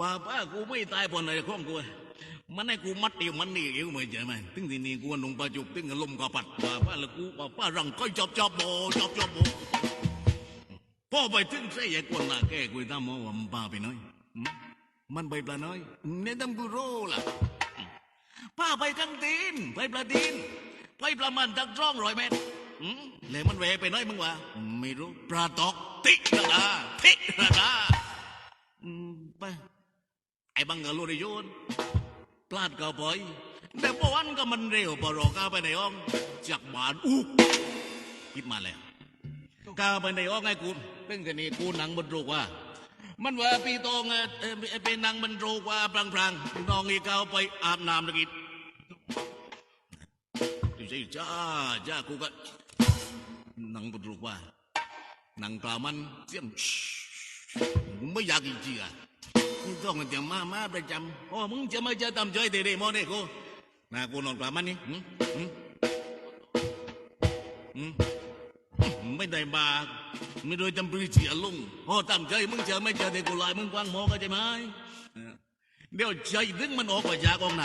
ว่าป้ากูไม่ตายพอนอะไรข้องกูมันให้กูมัดเดียวมันนี่เอวเหมือนใช่ไหมถึงที่นี่กูนุ่งปลาจุกถึงกับลมกระปัดว่าป้าละกูว่าป้ารังก็จอบจอบโบจอบจอบโบพ่อไปถึงใส่ใหญ่กวนหน้าแก่กูตามหมอว่ามันป้าไปน้อยมันไปปลาน้อยเนี่ยตำกูรู้ล่ะป้าไปทั้งตีนไปปลาตีนไปประมาณตั้งร่องร้อยเมตรอืมแล้วมันแหวไปน้อยมึงวะไม่รู้ปลาตอกติ๊กระดาติ๊กระดาไป ไอ้บังกะโลได้โยนพลาดก็ปล่อยแต่ปวันก็มันเร็วพอรอก้าวไปในห้องจากบ้านอุกคิดมาแล้วก้าวไปในห้องไอ้กูเป็นกันนี่กูหนังบนรูกว่ามันว่าพี่ตองเอ่อเป็นนางมันโรกว่าพรางๆน้องอีกเอาไปอาบน้ำตะกิดดูสิจ้าจ้ากูก็นางมันโรกว่านางกล่าวมันเสียมไม่อยากอีกจีอะ นี่ต้องจะมามาประจำโอ้มึงจะมาจะทำใจเตะๆมอเนี่ยกูนะกูนอนกล่ามันนี่หืมหืมหืมไม่ได้มาไม่โดยจำปรีเสียลุงพอตั้งใจมึงเจอไม่เจอเด็กกูลายมึงกวางมอก็ใช่ไหมเดี๋ยวใจดึงมันออกมาจากกองน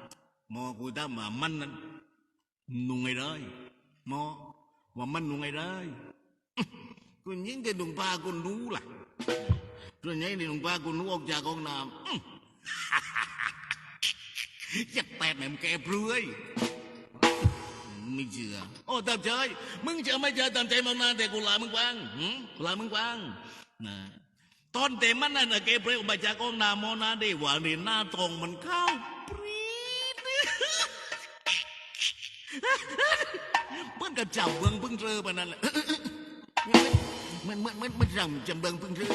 ำมอกูถามว่ามันนั้นนุ่งไงได้มอว่ามันนุ่งไงได้กูยิ่งแกดุงปลากูรู้ล่ะ ตัวนี้นี่ดุงปลากูรู้ออกจากกองน้ำอื้อจะแตกแหม่มแกเปลือยไม่เชื่อโอ้ตามใจมึงจอไม่เจอตามใจมานานแต่กูลามึงกวางหืมกูลามึงกวางนะตอนเต็มมันนั่นนะเกเปรย์ออกมาจากกองนามอนาได้หวานนี่หน้าตรงมันเข้าปรีดเพิ่นกระจ้าเบืองเพิ่งเรือไปนั่นแหละมันมันมันมันรำจำเบืองเพิ่งเรือ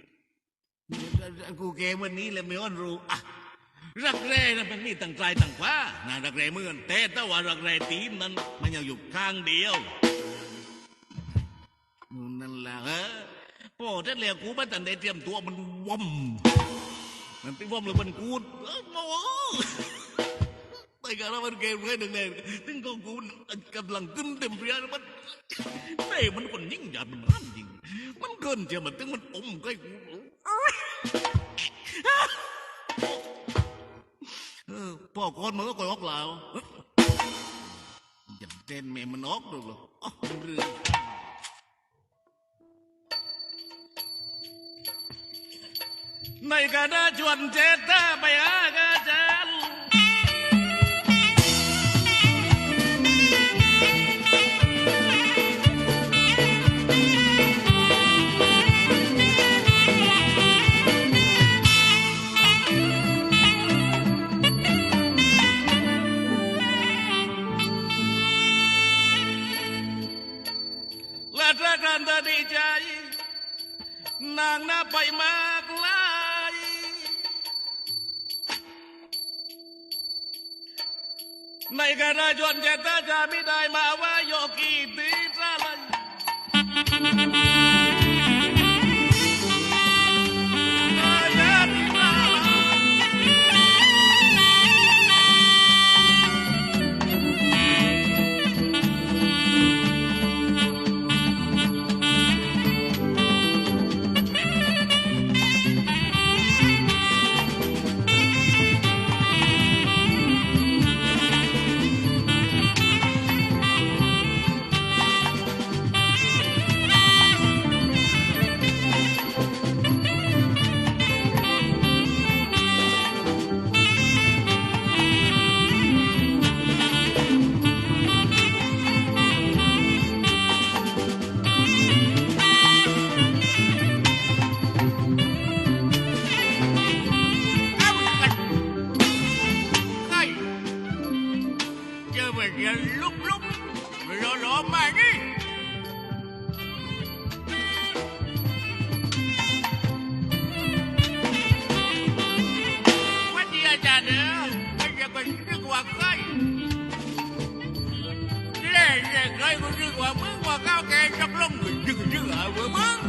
กูเกมวันนี้เลยไม่อ้อนรู้อะรักแร้นั้นมันมีตั้งใจตั้งขวานะรักแร้เมื่อนแต่แต่ว่ารักแร้ตีนนั้นมันยังอยู่ข้างเดียวนั่นแหละเออพ่อเสร็จแล้วกูไม่ตันได้เตรียมตัวมันว่ำมันไปว่ำเลยมันกูดเออโอ้ไปกันแล้วมันเกมเลยหนึ่งเลยถึงก็กูกำลังขึ้นเต็มเรียนมันแต่มันคนยิ่งใหญ่มันร้านจริงมันเกินเจ้ามันถึงมันอมใกล้กู พ่อก่อนมันก็คอยออกลาอย่าเต้นแม่มันออกดูหรอกเรือในกระดาชวนเจตาไปหากาจั นางน่าไปมากลายในกระดาษชวนเจตาจะไม่ได้มาว่าโยกีตีตาลัย ยืก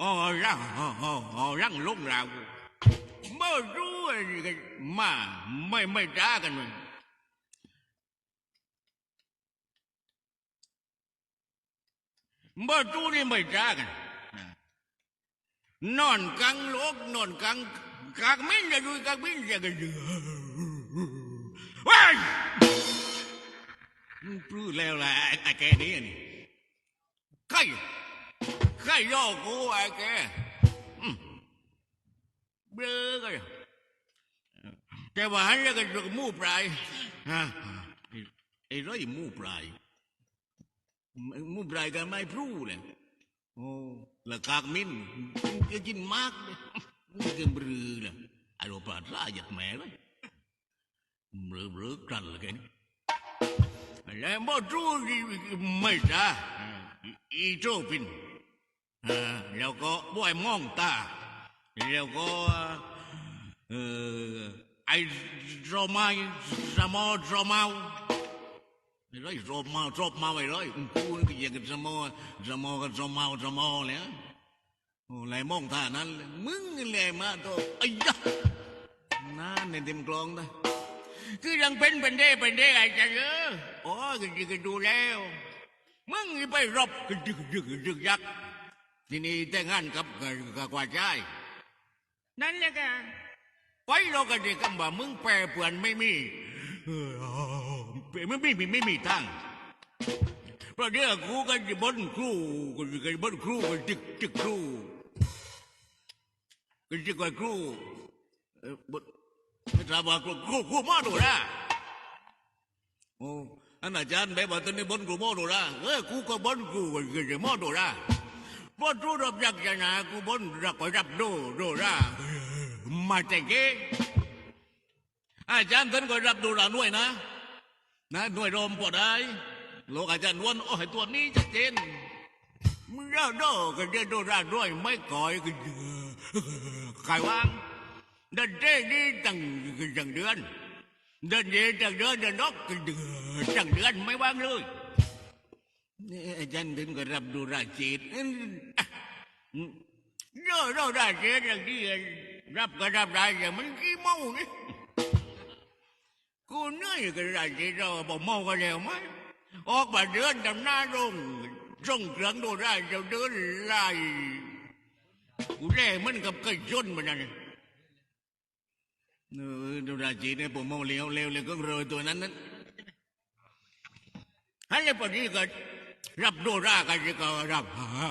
อ๋อร่างอ๋ออ๋ออ๋อร่างลงเราเมื่อรู้อะไรกันมาไม่ไม่จ้ากันเลยเมื่อรู้นี่ไม่จ้ากันนอนกลางโลกนอนกลางกลางมิ้นจะดูกลางมิ้นจะกันเดือว้ายปลื้แล้วแหละไอ้แกนี่นี่ใคร ใครย่อกูไอ้แกเบลอกันแต่ว่าหันแล้วก็จะมู่ปลายฮะไอ้ร้อยมู่ปลายมู่ปลายกันไม่พรู้เลยโอ้แล้วกากมินก็กินมากเลยนี่กินบรือเลยไอ้โรปลาดลาหยัดแม่เลยเบรือบือกลั่นเลยแกนี่แล้วบ่จู้ไม่จ้อีโจปิน แล้วก็บ่อยมองตา แล้วก็ไอ้โรมาสมอโรมาไอ้ร้อยรอบมารอบมาไอ้ร้อยกูนี่ก็ยังกันสมอสมอกันสมอสมอเลยโอ้ไรมองท่านั้น มึงนี่แหละมาตัวไอ้ยะนั่นในเต็มกลองได้คือยังเป็นเป็นเด้เป็นเด้ไอ้จังเออโอ้ยก็ดูแล้ว มึงไปรบก็ยึกยึกยึกยัก ทีนี้แต่งงานกับกับกว่าใจนั่นแหละกันไปเราก็จะคำว่ามึงแปรเปลี่ยนไม่มีเออไม่มีไม่มีไม่มีทางเพราะเดี๋ยวกูก็จะบนครูก็จะบนครูก็จึกจึกครูก็จึกว่าครูเออบนไม่ทราบว่าครูครูครูมาดูนะโอ้อันอาจารย์แบบว่าตอนนี้บนครูมาดูนะเออกูก็บนครูก็จะมาดูนะ พอรู้รับยักษนากูบนรักไว้รับดูดูรามาแต่เก้อาจารย์ท่านก็รับดูราหน่วยนะ นะหน่วยโรมพอได้โลกอาจารย์นวลโอ้ยตัวนี้ชัดเจนมึงเล่าโดกันเดินดูราด้วยไม่ก่อยกันใครวางเดินเด้นี่ตั้งตั้งเดือนเดินเย็นตั้งเดือนเดินนกตั้งเดือนยังเดือนไม่ว่างเลย อาจารย์ถึงก็รับดูราจีตเยอะเราราจีตอย่างที่รับก็รับได้อย่างมันกี่โมงนี่ยกูเหนื่อยกับราจีตเราบอกเมาก็แล้วไหมออกมาเดินดำหน้าลงส่งเครื่องดูได้จะเดินไล่กูแล่มันกับกระยนมันนั่นเออดูราจีตเนี่ยผมเมาเลี้ยวเร็วเลยก็เรยตัวนั้นนั้นฮันเลยปนี้ก็ รับโดรากันก็รับ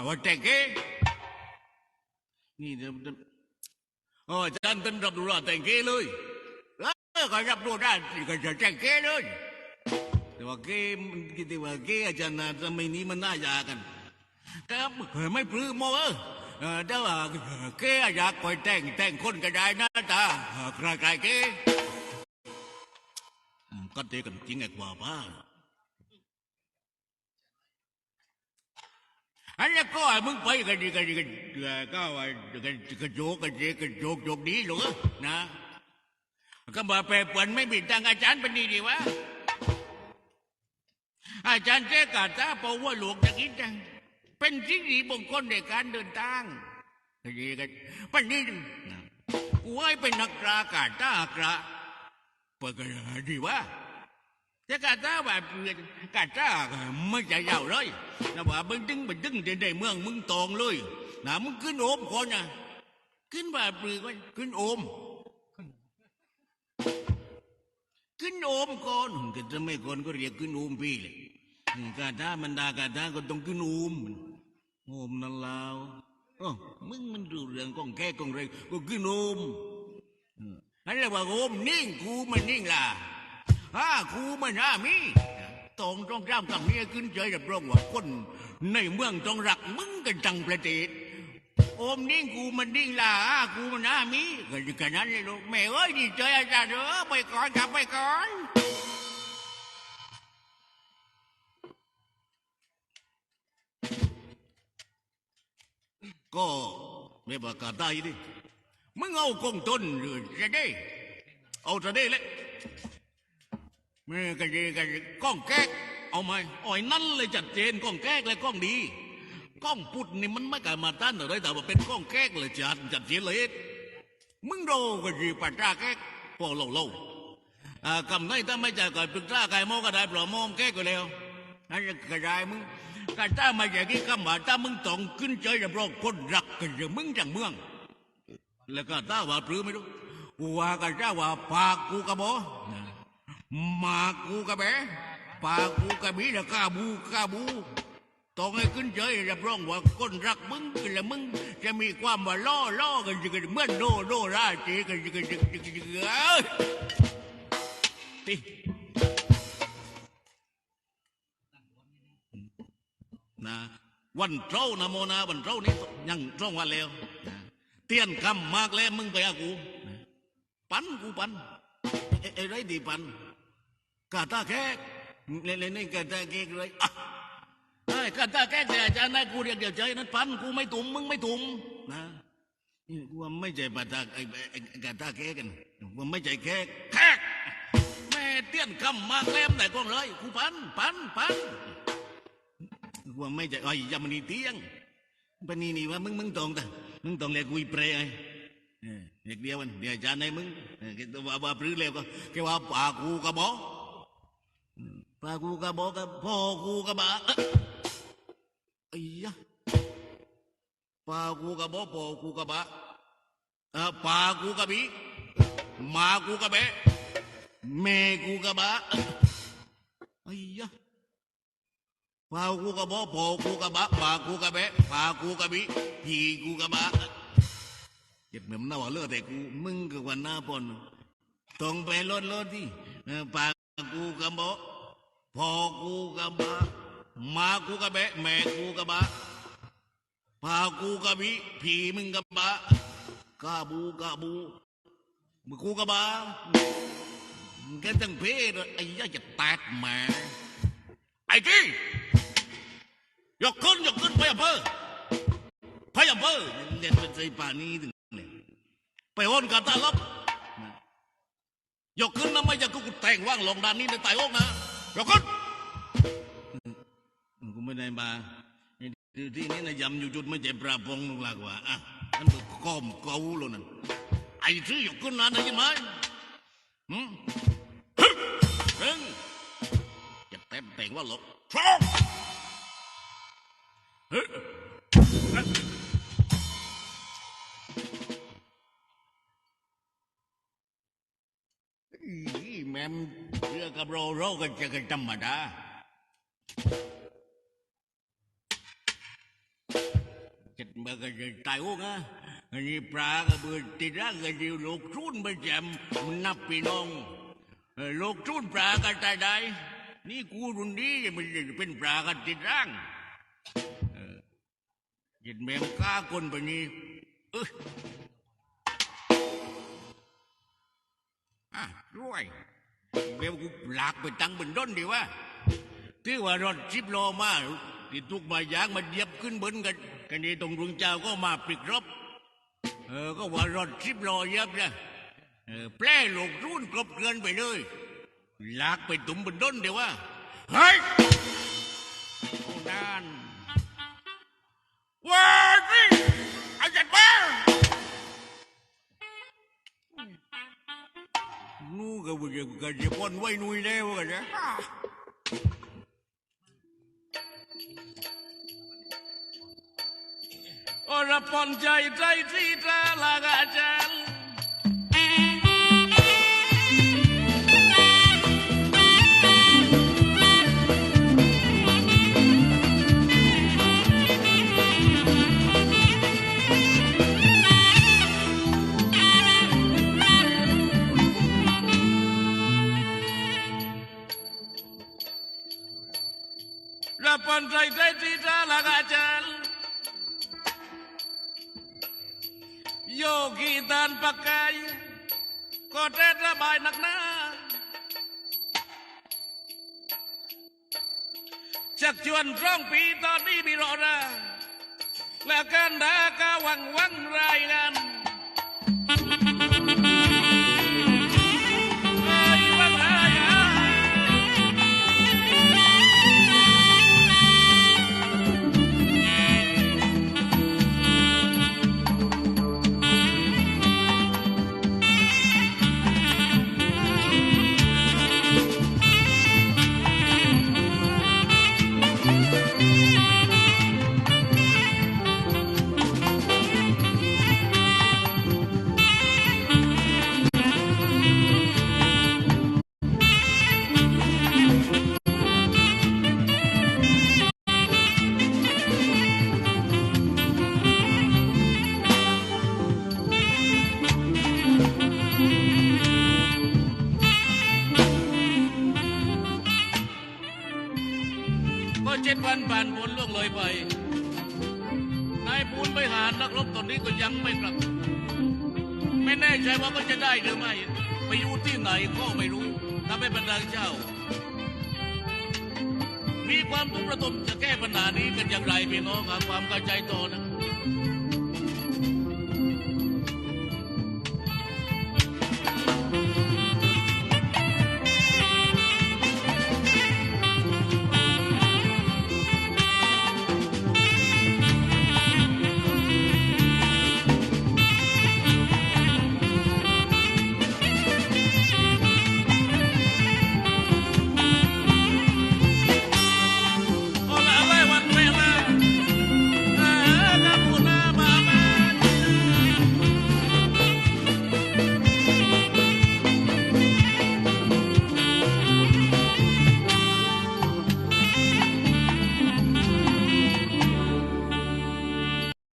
ว่าแต่เกนี่เดี๋ยวเดี๋ยวโอ้อาจารย์ท่านรับโดราแต่งเกเลยเออก็รับโดราก็จะแต่งเกเลยแต่ว่าเกมันคิดว่าเกอาจารย์นะสมัยนี้มันน่ายากันครับไม่ปลื้มมเออเออแต่ว่าเกอยากคอยแต่งแต่งคนก็ได้นะตาใครใครเกก็เจอกันจริงไอ้กว่าบ้า อันนี้ก็ให้มึงไปกันดีกันดีกันก็ว่ากันกันโจกกันเจกันโจกโจกดีหรือนะก็มาแปรปวนไม่บิดทางอาจารย์เป็นดีดีวะอาจารย์เจ๊กาตาเปาว่าหลวงจะกินจังเป็นสิ่งดีมงคลในการเดินทางกันดีกันปันนี้กูให้เป็นนักกรากาตากระเปิดกันดีวะ แต่กาตาแบบกาตาไม่ใจยาวเลยนะว่ามึงดึงไปดึงในในเมืองมึงตองเลยนะมึงขึ้นโอมคนนะขึ้นแบบปลือก็ขึ้นโอมขึ้นโอมก่อนก็จะไม่ก่อนก็เรียกขึ้นโอมพี่เลยกาตามันดากาตาก็ต้องขึ้นโอมโอมนั่นลาวมึงมันดูเรื่องกองแก่กองไรก็ขึ้นโอมนั่นเรียกว่าโอมนิ่งกูมันนิ่งล่ะ ถ้าครูมันห้ามีตรงต้องร่ำกับเมียขึ้นใจรับรองว่าคน ในเมืองต้องรักมึงกันจังประเทศโอมนิ่งกูมันนิ่งล่ะอ้ากูมันห้ามีก็แค่นั้นเลยลูกแม่เอ้ยดีใจอาจารย์เออไปก่อนครับไปก่อนก็ไม่ประกาศได้ดิมึงเอากองต้นหรือจะได้เอาจะได้เลย นี่ก็ดีก็ดีกล้องแก๊กเอาไหมอ้อยนั่นเลยจัดเจนกล้องแก๊กเลยกล้องดีกล้องปุดนี่มันไม่กลายมาต้านอะไรแต่ว่าเป็นกล้องแก๊กเลยจัดจัดเจนเลยมึงโดก็ดีปัจจาแก๊กพวกเราเราอ่ากำไรถ้าไม่จ่ายก่อนปรึกษาใครโมก็ได้ปลอมโมงแก๊กก็แล้วนั่นก็ได้มึงการถ้ามาอย่างนี้คำว่าถ้ามึงต้องขึ้นใจรับรองคนรักกันอย่างมึงจังเมือง แล้วก็ถ้าว่าปรือไม่รู้ว่ากันถ้าว่าปากกูกระบอก มากูกะแบปากูกะบีแล้วกาบูกาบูต้องให้ขึ้นเฉยรับรองว่าคนรักมึงกันล้วมึง จะมีความว่าล่อล่อกันจะกันเหมือนโดโดราเจกันจะกันจะกันจะกันเอ้ยตินะวันเท่านะโมนาวันเท่านี้ยังตรงวันแล้วเตียนคำมากแล้วมึงไปอากู ปันกูปันไอ้ไรดีปัน กาตาแขกเล่นเล่นนี่กาตาแขกเลยอะไอ้กาตาแขกแต่อาจารย์นายกูเรียกเดี๋ยวใจนั้นพันกูไม่ตุ่มมึงไม่ตุ่มนะนี่กูว่าไม่ใจปาตาไอ้ไอ้ไอ้กาตาแขกกันกูไม่ใจแขกแขกแม่เตี้ยนคำมากแลมแต่กล้องเลยกูพันพันพันกูว่าไม่ใจไอ้ยามันนี่เตียงปนนี่นี่ว่ามึงมึงตรงแต่มึงตรงเลยกูอีเปรย์ไงเออเด็กเดียวมันเดี๋ยวอาจารย์ในมึงเออแกว่าว่าปรือเร็วก็แกว่าปากูกระบอก อืมปากูกระบอกกับพ่อกูกระบะเอ๊ะไอ้ยะปากูกระบอกพ่อกูกระบะเออปากูกระบีหมากูกระเบะแม่กูกระบะเอ๊ะไอ้ยะปากูกระบอกพ่อกูกระบะปากูกระเบะปากูกระบีพี่กูกระบะเจ็บเหมือนน่าว่าเลือดแต่กูมึงกับวันหน้าปนต้องไปรถรถที่เออปากูกับบ่ พ่อกูกับบ้ามากูกับแบะแม่กูกับบ้าพากูกับผีผีมึงกับะกาบูกาบูมึงกูกับะมึงแกตั้งเพศไอ้ย่าจะแตกแมาไอ้กี้ยกขึ้นยกขึ้นไปอำเภอไปอำเภอเล่นเป็นใจป่านนี้ถึงเนี่ยไปโอนกับตาลับยกขึ้นนะไม่อยากกูแต่งว่างลงด้านนี้ในไตายอกนะ ยกขึ้นกูไม่ได้มาที่ที่นี่นะยำอยู่จุดไม่ใช่ปลาพงลงลากว่าอะนั่นก็ก้อมเกาแล้วนั่นไอ้ที่อยู่ขึ้นนั้นได้ยินไหมหืมฮึเร่งจะเต็มแต่งว่าหรอกช อกับโรโรก็เจะกันธรรมดาจิตเมากันตายโอะอันนี้ปลากับเบือติดร่างกันอยู่ลูกทุ่นไปแจมมันนับพี่น้องลูกทุ่นปลากันตายได้นี่กูรุ่นนี้มันเป็นปลากันติดร่างจิตแมงก้าคนแบบนี้เอออะรวย เดี๋ยวกูหลากไปตั้งบนด้นดีวะที่ว่ารถจิบโลมาที่ทุกมายางมาเยียบขึ้นบนกันกันนี้ตรงรุงเจ้าก็มาปิดรบ เออ ก็ว่ารถจิบโลเยียบนะเออแปร่ลูกรุ่นกลบเกลือนไปเลยลากไปตุ่มบนด้นเดี๋ยวว่าเฮ้ยโอ้นานว้ายนี่อ้จัดบ้านู่ก็ว่า ก็ก็จะปนไว้นุยแล้วกันนะอรปอนใจใจที่ตาลากาจัน นักหนาจักชวนร้องปีตอนนี้มีรอราและกันดากาวังวังรายงาน วันผ่านพ้นล่วงเลยไป นายปูนไปหานักรบตอนนี้ก็ยังไม่กลับ ไม่แน่ใจว่าก็จะได้หรือไม่ ไปอยู่ที่ไหนก็ไม่รู้ทำให้บรรดาเจ้า มีความทุกข์ระทมจะแก้ปัญหานี้กันอย่างไรพี่น้องหาความเข้าใจต่อนะ